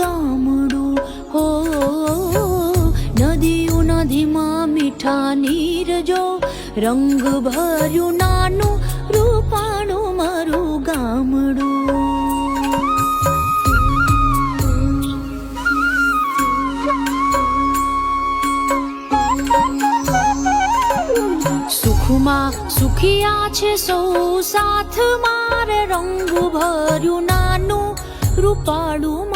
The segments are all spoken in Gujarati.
ગામડું, હો, નદીઓ નદીમાં મીઠા નીરજો રંગ ભર્યું નાનું રૂપાણું મારું ગામડું. સુખિયા છે સૌ સાથ, મારે રંગ ભર્યું નાનું રૂપાડું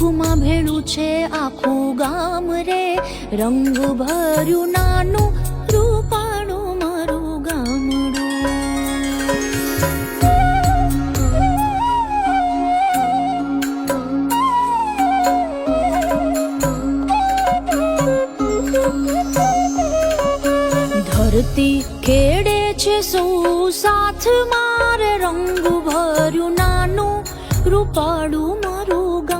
દુઃખમાં ભેળું છે, આખું ગામ રે. રંગ ભર્યું નાનું રૂપાડું મારું ગામડું ધરતી ખેડે છે સૌ સાથ મારે? રંગ ભર્યું નાનું રૂપાળું મારું ગામડું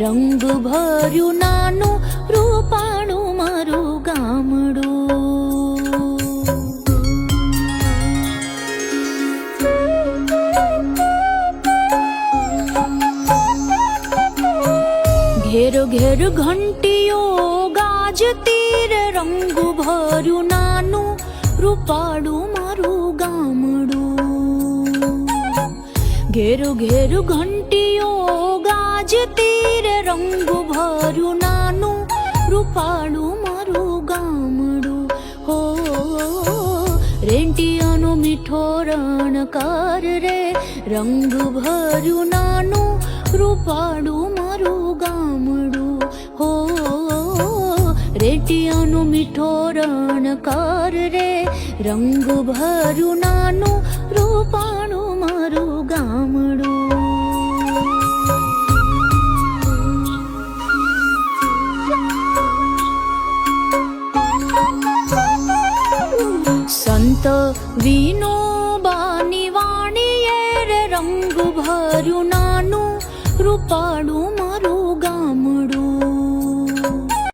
રંગ ભર્યું નાનું રૂપાણું મારું ગામડું ઘેર ઘેર ઘંટીઓ ગાજતી રે રંગ ભર્યું નાનું રૂપાડું મારું ગામડું ઘેર ઘેરુ ઘંટીઓ ગાજતી રે રંગ ભરું નાનું, રૂપાળું મારું ગામડું. હો, રેંટિયાનો મીઠો રણકાર રે, રંગ ભર્યું નાનું, રૂપાળું મારું ગામડું. હો રેટિયાનો મીઠો રણકાર રે. રંગ ભર્યું નાનું રૂપાણું મારું ગામડું. સંત વિનોબાની વાણીએ રે રંગ ભર્યું નાનું રૂપાળું મારું ગામડું.